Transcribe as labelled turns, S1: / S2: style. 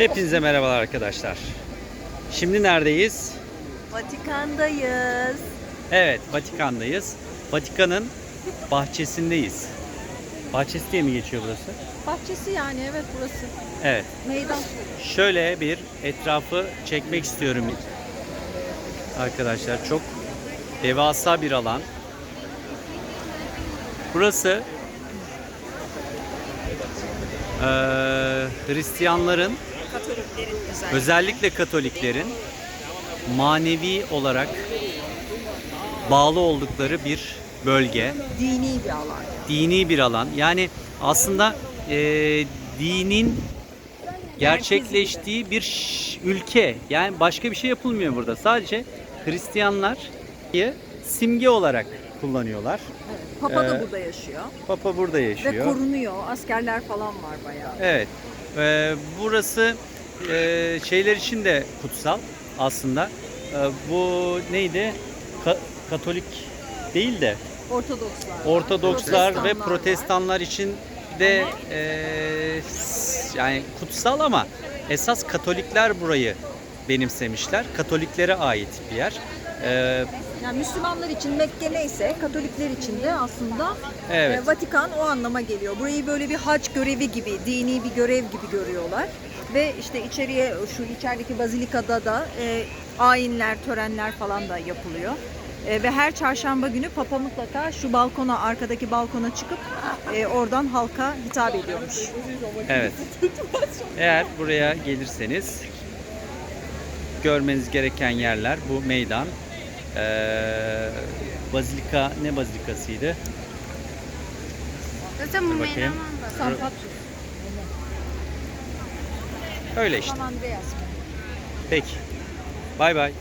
S1: Hepinize merhabalar arkadaşlar. Şimdi neredeyiz?
S2: Vatikan'dayız.
S1: Evet, Vatikan'dayız. Vatikan'ın bahçesindeyiz. Bahçesi diye mi geçiyor burası?
S2: Bahçesi yani evet burası.
S1: Evet.
S2: Meydan.
S1: Şöyle bir etrafı çekmek istiyorum. Arkadaşlar çok devasa bir alan. Burası eee, Hristiyanların
S2: Katoliklerin özel.
S1: özellikle Katoliklerin manevi olarak bağlı oldukları bir bölge,
S2: Dini bir alan.
S1: dini bir alan. Yani aslında eee, dinin gerçekleştiği bir ülke. Yani başka bir şey yapılmıyor burada. Sadece Hristiyanlar simge olarak kullanıyorlar.
S2: Papa
S1: Ee,
S2: da burada yaşıyor.
S1: Papa burada
S2: Ve
S1: yaşıyor.
S2: korunuyor. Askerler falan var bayağı.
S1: Evet. Ee, burası e, şeyler için de kutsal aslında. Ee, bu neydi? Ka- Katolik değil de
S2: Ortodokslar. var,
S1: Ortodokslar ve
S2: protestanlar var.
S1: protestanlar için de e, s- yani kutsal ama esas Katolikler burayı benimsemişler. Katoliklere ait bir yer. Ee,
S2: Yani Müslümanlar için Mekke neyse Katolikler için de aslında
S1: Evet.
S2: e, Vatikan o anlama geliyor. Burayı böyle bir hac görevi gibi, dini bir görev gibi görüyorlar. Ve işte içeriye şu içerideki bazilikada da e, ayinler, törenler falan da yapılıyor. E, ve her çarşamba günü Papa mutlaka şu balkona, arkadaki balkona çıkıp e, oradan halka hitap ediyormuş.
S1: Evet. Eğer buraya gelirseniz görmeniz gereken yerler bu meydan. Ee, bazilika ne bazilikasıydı?
S3: Zaten bu
S1: bakayım.
S2: San Patrick,
S1: Öyle işte. Peki. Bay bay.